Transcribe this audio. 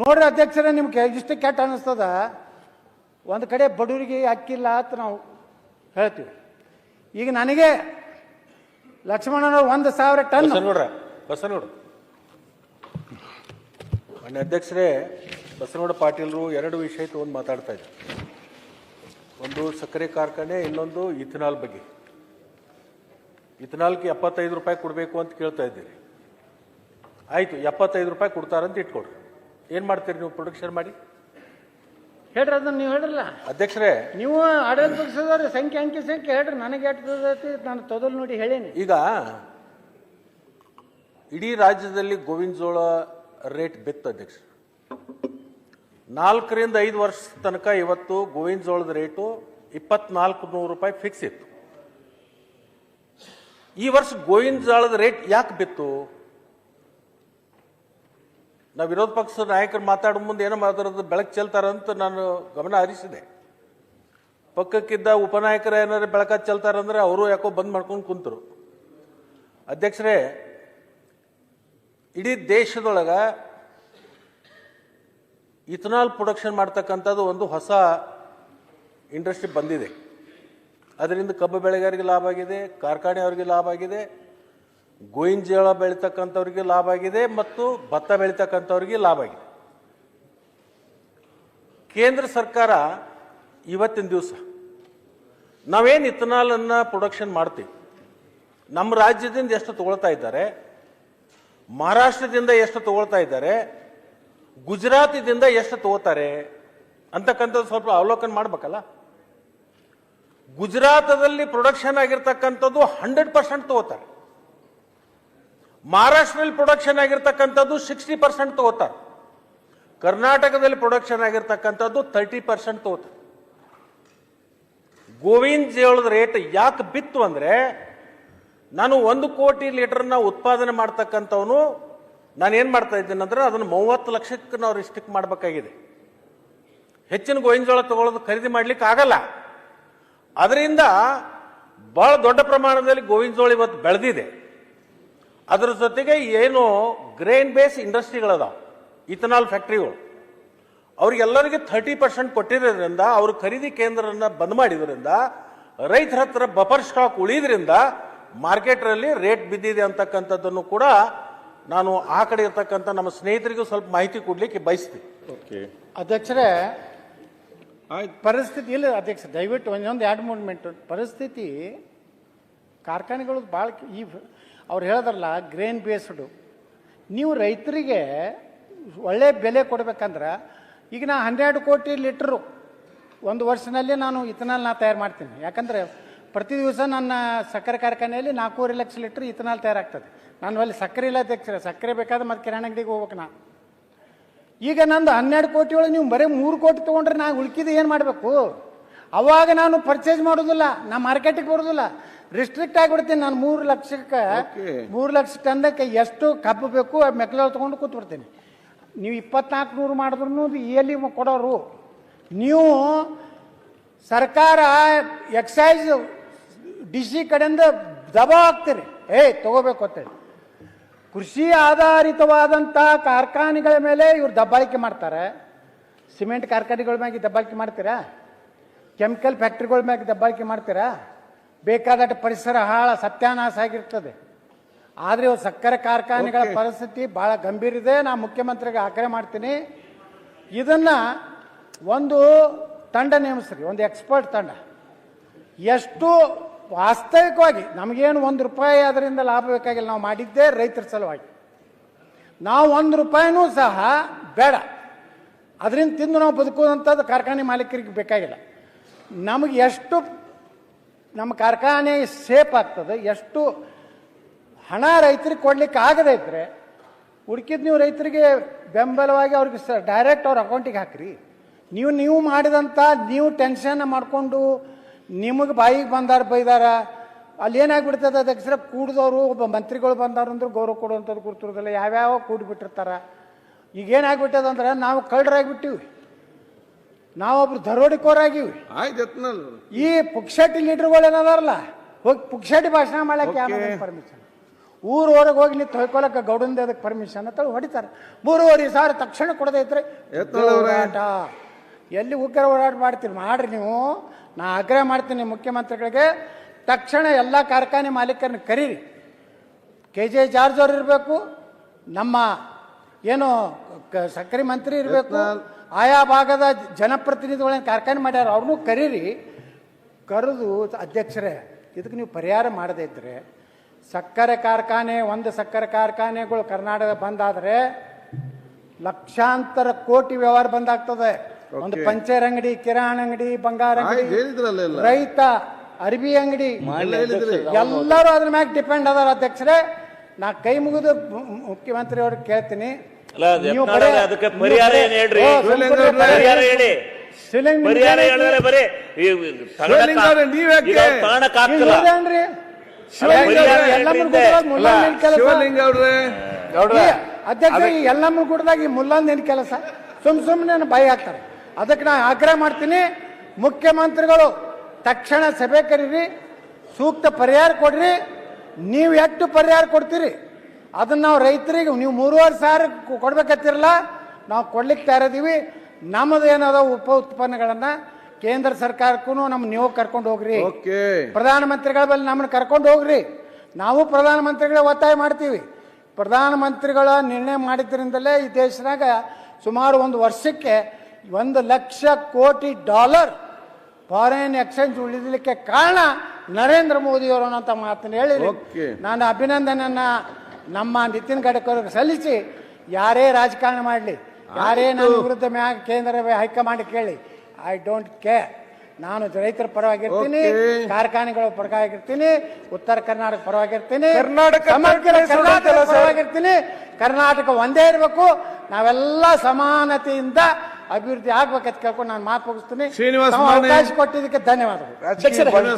ನೋಡ್ರಿ ಅಧ್ಯಕ್ಷರೇ, ನಿಮ್ಗೆ ಇಷ್ಟು ಕೆಟ್ಟ ಅನ್ನಿಸ್ತದ ಒಂದು ಕಡೆ ಬಡವರಿಗೆ ಅಕ್ಕಿಲ್ಲ ಅಂತ ನಾವು ಹೇಳ್ತೀವಿ. ಈಗ ನನಗೆ ಲಕ್ಷ್ಮಣನ ಒಂದು ಸಾವಿರ ಟನ್ ಬಸನಗೌಡ್ರ ಬಸನಗೌಡ್ರ ಮಾನ್ಯ ಅಧ್ಯಕ್ಷರೇ ಬಸನಗೌಡ ಪಾಟೀಲರು ಎರಡು ವಿಷಯ ತಗೊಂಡು ಮಾತಾಡ್ತಾ ಇದ್ದಾರೆ ಒಂದು ಸಕ್ಕರೆ ಕಾರ್ಖಾನೆ, ಇನ್ನೊಂದು ಇಥನಾಲ್ ಬಗ್ಗೆ. ಇಥನಾಲ್ಗೆ ಎಪ್ಪತ್ತೈದು ರೂಪಾಯಿ ಕೊಡಬೇಕು ಅಂತ ಕೇಳ್ತಾ ಇದ್ದೀರಿ. ಆಯಿತು, ಎಪ್ಪತ್ತೈದು ರೂಪಾಯಿ ಕೊಡ್ತಾರಂತ ಇಟ್ಕೊಡ್ರಿ ಏನು ಮಾಡ್ತೀರಿ ನೀವು ಪ್ರೊಡಕ್ಷನ್ ಮಾಡಿ? ಹೇಳ್ರಿ ಅದನ್ನ ನೀವು ಹೇಳ್ರಲ್ಲ. ಅಧ್ಯಕ್ಷರೇ ನೀವು ಆಡಳಿತ ಪಕ್ಷದವ್ರ ಸಂಖ್ಯೆ ಅಂಕಿ ಸಂಖ್ಯೆ ಹೇಳ್ರಿ ನನಗೆ ಎಷ್ಟು ನಾನು ತೊದಲು ನೋಡಿ ಹೇಳೇನಿ. ಈಗ ಇಡೀ ರಾಜ್ಯದಲ್ಲಿ ಗೋವಿಂದ ಜೋಳ ರೇಟ್ ಬಿತ್ತು ಅಧ್ಯಕ್ಷ. ನಾಲ್ಕರಿಂದ ಐದು ವರ್ಷ ತನಕ ಇವತ್ತು ಗೋವಿಂದ ಜೋಳದ ರೇಟು ಇಪ್ಪತ್ನಾಲ್ಕು ನೂರು ರೂಪಾಯಿ ಫಿಕ್ಸ್ ಇತ್ತು. ಈ ವರ್ಷ ಗೋವಿಂದ ಜೋಳದ ರೇಟ್ ಯಾಕೆ ಬಿತ್ತು? ನಾವು ವಿರೋಧ ಪಕ್ಷದ ನಾಯಕರು ಮಾತಾಡೋ ಮುಂದೆ ಏನೋ ಮಾತಾಡೋದು ಬೆಳಕು ಚೆಲ್ತಾರಂತ ನಾನು ಗಮನ ಹರಿಸಿದೆ. ಪಕ್ಕಕ್ಕಿದ್ದ ಉಪನಾಯಕರು ಏನಾರು ಬೆಳಕ ಚೆಲ್ತಾರಂದ್ರೆ ಅವರು ಯಾಕೋ ಬಂದ್ ಮಾಡ್ಕೊಂಡು ಕುಂತರು. ಅಧ್ಯಕ್ಷರೇ, ಇಡೀ ದೇಶದೊಳಗ ಇಥನಾಲ್ ಪ್ರೊಡಕ್ಷನ್ ಮಾಡ್ತಕ್ಕಂಥದ್ದು ಒಂದು ಹೊಸ ಇಂಡಸ್ಟ್ರಿ ಬಂದಿದೆ. ಅದರಿಂದ ಕಬ್ಬು ಬೆಳೆಗಾರರಿಗೆ ಲಾಭ ಆಗಿದೆ, ಕಾರ್ಖಾನೆಯವರಿಗೆ ಲಾಭ ಆಗಿದೆ ಗೋವಿನ ಜೋಳ ಬೆಳೀತಕ್ಕಂಥವ್ರಿಗೆ ಲಾಭ ಆಗಿದೆ ಮತ್ತು ಭತ್ತ ಬೆಳೀತಕ್ಕಂಥವ್ರಿಗೆ ಲಾಭ ಆಗಿದೆ. ಕೇಂದ್ರ ಸರ್ಕಾರ ಇವತ್ತಿನ ದಿವಸ ನಾವೇನು ಇಥನಾಲನ್ನು ಪ್ರೊಡಕ್ಷನ್ ಮಾಡ್ತೀವಿ? ನಮ್ಮ ರಾಜ್ಯದಿಂದ ಎಷ್ಟು ತಗೊಳ್ತಾ ಇದ್ದಾರೆ? ಮಹಾರಾಷ್ಟ್ರದಿಂದ ಎಷ್ಟು ತಗೊಳ್ತಾ ಇದ್ದಾರೆ? ಗುಜರಾತಿದಿಂದ ಎಷ್ಟು ತಗೋತಾರೆ? ಅಂತಕ್ಕಂಥದ್ದು ಸ್ವಲ್ಪ ಅವಲೋಕನ ಮಾಡ್ಬೇಕಲ್ಲ? ಗುಜರಾತದಲ್ಲಿ ಪ್ರೊಡಕ್ಷನ್ ಆಗಿರ್ತಕ್ಕಂಥದ್ದು ಹಂಡ್ರೆಡ್ ಪರ್ಸೆಂಟ್ ತಗೋತಾರೆ. ಮಹಾರಾಷ್ಟ್ರದಲ್ಲಿ ಪ್ರೊಡಕ್ಷನ್ ಆಗಿರ್ತಕ್ಕಂಥದ್ದು ಸಿಕ್ಸ್ಟಿ ಪರ್ಸೆಂಟ್ ತಗೋತಾರೆ. ಕರ್ನಾಟಕದಲ್ಲಿ ಪ್ರೊಡಕ್ಷನ್ ಆಗಿರ್ತಕ್ಕಂಥದ್ದು ತರ್ಟಿ ಪರ್ಸೆಂಟ್ ತಗೋತಾರೆ. ಗೋವಿಂದ ಜೋಳದ ರೇಟ್ ಯಾಕೆ ಬಿತ್ತು ಅಂದ್ರೆ, ನಾನು ಒಂದು ಕೋಟಿ ಲೀಟರ್ನ ಉತ್ಪಾದನೆ ಮಾಡ್ತಕ್ಕಂಥವನು, ನಾನು ಏನು ಮಾಡ್ತಾ ಇದ್ದೇನೆ ಅಂದ್ರೆ ಅದನ್ನು ಮೂವತ್ತು ಲಕ್ಷಕ್ಕೆ ನಾವು ರಿಸ್ಟ್ರಿಕ್ಟ್ ಮಾಡಬೇಕಾಗಿದೆ. ಹೆಚ್ಚಿನ ಗೋವಿನ ಜೋಳ ತಗೊಳ್ಳೋದು ಖರೀದಿ ಮಾಡ್ಲಿಕ್ಕೆ ಆಗಲ್ಲ. ಅದರಿಂದ ಬಹಳ ದೊಡ್ಡ ಪ್ರಮಾಣದಲ್ಲಿ ಗೋವಿನ ಜೋಳ ಇವತ್ತು ಬೆಳೆದಿದೆ. ಅದರ ಜೊತೆಗೆ ಏನು ಗ್ರೇನ್ ಬೇಸ್ ಇಂಡಸ್ಟ್ರಿಗಳದಾವ ಇಥನಾಲ್ ಫ್ಯಾಕ್ಟ್ರಿಗಳು ಅವ್ರಿಗೆಲ್ಲರಿಗೆ ಥರ್ಟಿ ಪರ್ಸೆಂಟ್ ಕೊಟ್ಟಿರೋದ್ರಿಂದ ಅವರು ಖರೀದಿ ಕೇಂದ್ರನ ಬಂದ್ ಮಾಡಿದ್ರಿಂದ ರೈತರ ಹತ್ರ ಬಫರ್ ಸ್ಟಾಕ್ ಉಳಿದ್ರಿಂದ ಮಾರ್ಕೆಟ್ರಲ್ಲಿ ರೇಟ್ ಬಿದ್ದಿದೆ ಅಂತಕ್ಕಂಥದ್ದನ್ನು ಕೂಡ ನಾನು ಆ ಕಡೆ ಇರ್ತಕ್ಕಂಥ ನಮ್ಮ ಸ್ನೇಹಿತರಿಗೂ ಸ್ವಲ್ಪ ಮಾಹಿತಿ ಕೊಡ್ಲಿಕ್ಕೆ ಬಯಸ್ತೀನಿ. ಓಕೆ. ಅಧ್ಯಕ್ಷರೇ ಆಯ್ತು. ಪರಿಸ್ಥಿತಿ ಇಲ್ಲ ಅಧ್ಯಕ್ಷ ದಯವಿಟ್ಟು ಒಂದೊಂದು ಎರಡು ಮೂರು ಮಿನಿಟ್ ಪರಿಸ್ಥಿತಿ ಕಾರ್ಖಾನೆಗಳು ಭಾಳ ಈ ಅವ್ರು ಹೇಳಿದ್ರಲ್ಲ ಗ್ರೇನ್ ಬೇಸ್ಡು ನೀವು ರೈತರಿಗೆ ಒಳ್ಳೆ ಬೆಲೆ ಕೊಡಬೇಕಂದ್ರೆ ಈಗ ನಾ ಹನ್ನೆರಡು ಕೋಟಿ ಲೀಟ್ರು ಒಂದು ವರ್ಷದಲ್ಲಿ ನಾನು ಇಥನಾಲ್ ನಾ ತಯಾರು ಮಾಡ್ತೀನಿ. ಯಾಕಂದರೆ ಪ್ರತಿ ದಿವಸ ನನ್ನ ಸಕ್ಕರೆ ಕಾರ್ಖಾನೆಯಲ್ಲಿ ನಾಲ್ಕೂವರೆ ಲಕ್ಷ ಲೀಟ್ರ್ ಇಥನಾಲ್ ತಯಾರಾಗ್ತದೆ. ನಾನು ಅಲ್ಲಿ ಸಕ್ಕರೆ ಇಲ್ಲ ತೆಗ್ಸಿರ ಸಕ್ಕರೆ ಬೇಕಾದ್ರೆ ಮತ್ತೆ ಕಿರಾಣಿ ಅಂಗಡಿಗೆ ಹೋಗ್ಬೇಕು ನಾ. ಈಗ ನಂದು ಹನ್ನೆರಡು ಕೋಟಿ ಒಳಗೆ ನೀವು ಬರೀ ಮೂರು ಕೋಟಿ ತೊಗೊಂಡ್ರೆ ನಾನು ಉಳ್ಕಿದ ಏನು ಮಾಡಬೇಕು? ಅವಾಗ ನಾನು ಪರ್ಚೇಸ್ ಮಾಡೋದಿಲ್ಲ, ನಾ ಮಾರ್ಕೆಟಿಗೆ ಬರೋದಿಲ್ಲ. ರಿಸ್ಟ್ರಿಕ್ಟ್ ಆಗಿಬಿಡ್ತೀನಿ ನಾನು ಮೂರು ಲಕ್ಷಕ್ಕೆ. ಮೂರು ಲಕ್ಷ ಟನ್ದಕ್ಕೆ ಎಷ್ಟು ಕಬ್ಬು ಬೇಕು ಮೆಕ್ಕಲು ತೊಗೊಂಡು ಕೂತ್ಬಿಡ್ತೀನಿ. ನೀವು ಇಪ್ಪತ್ನಾಲ್ಕು ನೂರು ಮಾಡಿದ್ರು ಎಲ್ಲಿ ಕೊಡೋರು. ನೀವು ಸರ್ಕಾರ ಎಕ್ಸೈಸ್ ಡಿ ಸಿ ಕಡೆಯಿಂದ ದಬಾವ್ ಹಾಕ್ತೀರಿ. ಏಯ್ ತಗೋಬೇಕು ಅಂತೇಳಿ ಕೃಷಿ ಆಧಾರಿತವಾದಂಥ ಕಾರ್ಖಾನೆಗಳ ಮೇಲೆ ಇವ್ರು ದಬ್ಬಾಳಿಕೆ ಮಾಡ್ತಾರೆ. ಸಿಮೆಂಟ್ ಕಾರ್ಖಾನೆಗಳ ಮ್ಯಾಗೆ ದಬ್ಬಾಳಿಕೆ ಮಾಡ್ತೀರಾ? ಕೆಮಿಕಲ್ ಫ್ಯಾಕ್ಟ್ರಿಗಳ ಮ್ಯಾಗೆ ದಬ್ಬಾಳಿಕೆ ಮಾಡ್ತೀರಾ? ಬೇಕಾದಷ್ಟು ಪರಿಸರ ಹಾಳ ಸತ್ಯಾನಾಶ ಆಗಿರ್ತದೆ. ಆದರೆ ಇವು ಸಕ್ಕರೆ ಕಾರ್ಖಾನೆಗಳ ಪರಿಸ್ಥಿತಿ ಭಾಳ ಗಂಭೀರ ಇದೆ. ನಾ ಮುಖ್ಯಮಂತ್ರಿಗೆ ಆಗ್ರಹ ಮಾಡ್ತೀನಿ. ಇದನ್ನ ಒಂದು ತಂಡ ನೇಮಿಸ್ರಿ. ಒಂದು ಎಕ್ಸ್ಪರ್ಟ್ ತಂಡ. ಎಷ್ಟು ವಾಸ್ತವಿಕವಾಗಿ ನಮಗೇನು ಒಂದು ರೂಪಾಯಿ ಅದರಿಂದ ಲಾಭ ಬೇಕಾಗಿಲ್ಲ. ನಾವು ಮಾಡಿದ್ದೇ ರೈತರ ಸಲುವಾಗಿ. ನಾವು ಒಂದು ರೂಪಾಯಿನೂ ಸಹ ಬೇಡ. ಅದರಿಂದ ತಿಂದು ನಾವು ಬದುಕುವಂಥದ್ದು ಕಾರ್ಖಾನೆ ಮಾಲೀಕರಿಗೆ ಬೇಕಾಗಿಲ್ಲ. ನಮಗೆ ಎಷ್ಟು ನಮ್ಮ ಕಾರ್ಖಾನೆ ಸೇಫ್ ಆಗ್ತದೆ. ಎಷ್ಟು ಹಣ ರೈತರಿಗೆ ಕೊಡ್ಲಿಕ್ಕೆ ಆಗದೇ ಇದ್ರೆ ನೀವು ರೈತರಿಗೆ ಬೆಂಬಲವಾಗಿ ಅವ್ರಿಗೆ ಸ ಡೈರೆಕ್ಟ್ ಅವ್ರ ಅಕೌಂಟಿಗೆ ಹಾಕ್ರಿ. ನೀವು ನೀವು ಮಾಡಿದಂಥ ನೀವು ಟೆನ್ಷನ್ ಮಾಡಿಕೊಂಡು ನಿಮಗೆ ಬಾಯಿಗೆ ಬಂದಾರ, ಬೈದಾರ, ಅಲ್ಲಿ ಏನಾಗ್ಬಿಡ್ತದೆ ಅಧ್ಯಕ್ಷರ ಕೂಡಿದವರು, ಒಬ್ಬ ಮಂತ್ರಿಗಳು ಬಂದಾರ ಅಂದ್ರೆ ಗೌರವ ಕೊಡುವಂಥದ್ದು ಗುರ್ತಿರೋದಿಲ್ಲ ಯಾವ್ಯಾವ ಕೂಡಿಬಿಟ್ಟಿರ್ತಾರ. ಈಗ ಏನಾಗ್ಬಿಟ್ಟದ ಅಂದ್ರೆ ನಾವು ಕಳ್ಳರಾಗ್ಬಿಟ್ಟಿವಿ. ನಾವೊಬ್ರು ದರೋಡಿಕೋರಾಗಿವಿ. ಆಯ್ತು ಈ ಪುಕ್ಷಟಿ ಲೀಡರ್ಗಳು ಏನದಾರಲ್ಲ ಹೋಗಿ ಪುಕ್ಷಟಿ ಭಾಷಣ ಮಾಡಕ್ಕೆ Okay. ಪರ್ಮಿಷನ್ ಊರು ಹೊರಗೆ ಹೋಗಿ ನೀವು ತೊಯ್ಕೊಳಕ್ಕೆ ಗೌಡಂದ ಅದಕ್ಕೆ ಪರ್ಮಿಷನ್ ಅಂತ ಹೊಡಿತಾರೆ. ಮೂರುವರೆ ಸಾವಿರ ತಕ್ಷಣ ಕೊಡದೈತ್ರಿ ಇದ್ರೆ. ಹೋರಾಟ ಎಲ್ಲಿ ಉಗ್ರ ಹೋರಾಟ ಮಾಡ್ತೀರಿ? ಮಾಡ್ರಿ ನೀವು. ನಾ ಆಗ್ರಹ ಮಾಡ್ತೀನಿ ಮುಖ್ಯಮಂತ್ರಿಗಳಿಗೆ. ತಕ್ಷಣ ಎಲ್ಲ ಕಾರ್ಖಾನೆ ಮಾಲೀಕರನ್ನ ಕರೀರಿ. ಕೆ ಜೆ ಜಾರ್ಜ್ ಅವ್ರು ಇರಬೇಕು. ನಮ್ಮ ಏನು ಸಕ್ಕರೆ ಮಂತ್ರಿ ಇರಬೇಕು. ಆಯಾ ಭಾಗದ ಜನಪ್ರತಿನಿಧಿಗಳನ್ನ ಕಾರ್ಖಾನೆ ಮಾಡ್ಯಾರ ಅವ್ರನ್ನೂ ಕರೀರಿ. ಕರೆದು ಅಧ್ಯಕ್ಷರೇ ಇದಕ್ಕೆ ನೀವು ಪರಿಹಾರ ಮಾಡದೇ ಇದ್ದರೆ ಸಕ್ಕರೆ ಕಾರ್ಖಾನೆ ಒಂದು ಸಕ್ಕರೆ ಕಾರ್ಖಾನೆಗಳು ಕರ್ನಾಟಕ ಬಂದಾದರೆ ಲಕ್ಷಾಂತರ ಕೋಟಿ ವ್ಯವಹಾರ ಬಂದಾಗ್ತದೆ. ಒಂದು. ಪಂಚರ್ ಅಂಗಡಿ ಕಿರಾಣ ಅಂಗಡಿ ಬಂಗಾರ ಅಂಗಡಿ. ರೈತ ಅರಬಿ ಅಂಗಡಿ. ಎಲ್ಲ ಎಲ್ಲರೂ ಅದ್ರ ಮ್ಯಾಗ ಡಿಪೆಂಡ್ ಅದಾರ ಅಧ್ಯಕ್ಷರೇ. ನಾ ಕೈ ಮುಗಿದು ಮುಖ್ಯಮಂತ್ರಿ ಅವ್ರಿಗೆ ಕೇಳ್ತೀನಿ. ಅದಕ್ಕೆ ಪರಿಹಾರ ಏನ್ ಹೇಳ್ರಿ? ಪರಿಹಾರ ಹೇಳಿ. ಪರಿಹಾರ ಹೇಳಿದ್ರೆ ಬರೀ ಈ ಶಿವಲಿಂಗ ಅವ್ರೆ, ಅಧ್ಯಕ್ಷ ಈ ಎಲ್ಲಮ್ಮನ ಗುಡ್ಡದಾಗ ಈ ಮುಲ್ಲಂದ್ ಏನ್ ಕೆಲಸ? ಸುಮ್ ಸುಮ್ಮನೆ ಬಾಯಿ ಹಾಕ್ತಾರೆ ಅದಕ್ಕೆ ನಾ ಆಗ್ರಹ ಮಾಡ್ತೀನಿ. ಮುಖ್ಯಮಂತ್ರಿಗಳು ತಕ್ಷಣ ಸಭೆ ಕರೀರಿ. ಸೂಕ್ತ ಪರಿಹಾರ ಕೊಡ್ರಿ. ನೀವು ಎಷ್ಟು ಪರಿಹಾರ ಕೊಡ್ತೀರಿ? ಅದನ್ನ ನಾವು ರೈತರಿಗೆ ನೀವು ಮೂರುವರೆ ಸಾವಿರ ಕೊಡ್ಬೇಕತ್ತಿರಲ್ಲ ನಾವು ಕೊಡ್ಲಿಕ್ಕೆ ತಯಾರಿದೀವಿ ನಮ್ಮದು ಏನದ ಉಪ ಉತ್ಪನ್ನಗಳನ್ನ ಕೇಂದ್ರ ಸರ್ಕಾರಕ್ಕೂ ನಮ್ಮ ನೀವು ಕರ್ಕೊಂಡು ಹೋಗ್ರಿ. ಓಕೆ. ಪ್ರಧಾನಮಂತ್ರಿಗಳ ಬಳಿ ನಮ್ಮನ್ನು ಕರ್ಕೊಂಡು ಹೋಗ್ರಿ. ನಾವು ಪ್ರಧಾನಮಂತ್ರಿಗಳ ಒತ್ತಾಯ ಮಾಡ್ತೀವಿ. ಪ್ರಧಾನಮಂತ್ರಿಗಳ ನಿರ್ಣಯ ಮಾಡಿದ್ರಿಂದಲೇ ಈ ದೇಶದಾಗ ಸುಮಾರು ಒಂದು ವರ್ಷಕ್ಕೆ ಒಂದು ಲಕ್ಷ ಕೋಟಿ ಡಾಲರ್ ಫಾರಿನ್ ಎಕ್ಸ್ಚೇಂಜ್ ಉಳಿದಲಿಕ್ಕೆ ಕಾರಣ ನರೇಂದ್ರ ಮೋದಿಯವರು ಅನ್ನೋಂಥ ಮಾತನ್ನು ಹೇಳಿ. ನಾನು ಅಭಿನಂದನೆಯನ್ನ ನಮ್ಮ ನಿತಿನ್ ಗಡ್ಕರ್ ಸಲ್ಲಿಸಿ ಯಾರೇ ರಾಜಕಾರಣ ಮಾಡಲಿ ಯಾರೇ ನನ್ನ ವಿರುದ್ಧ ಮ್ಯಾಗ ಕೇಂದ್ರ ಹೈಕಮಾಂಡ್ ಕೇಳಿ ಐ ಡೋಂಟ್ ಕೇರ್ ನಾನು ರೈತರ ಪರವಾಗಿರ್ತೀನಿ. ಕಾರ್ಖಾನೆಗಳ ಪರವಾಗಿರ್ತೀನಿ ಉತ್ತರ ಕರ್ನಾಟಕ ಪರವಾಗಿರ್ತೀನಿ ಕರ್ನಾಟಕ ಸಮಗ್ರ ಕರ್ನಾಟಕ ಸರ್. ಪರವಾಗಿರ್ತೀನಿ ಕರ್ನಾಟಕ ಒಂದೇ ಇರಬೇಕು ನಾವೆಲ್ಲ ಸಮಾನತೆಯಿಂದ ಅಭಿವೃದ್ಧಿ ಆಗ್ಬೇಕಂತ ಕೇಳ್ಕೊಂಡು ನಾನು ಮಾತು ಮುಗಿಸ್ತೀನಿ. ಅವಕಾಶ ಕೊಟ್ಟಿದ್ದಕ್ಕೆ ಧನ್ಯವಾದಗಳು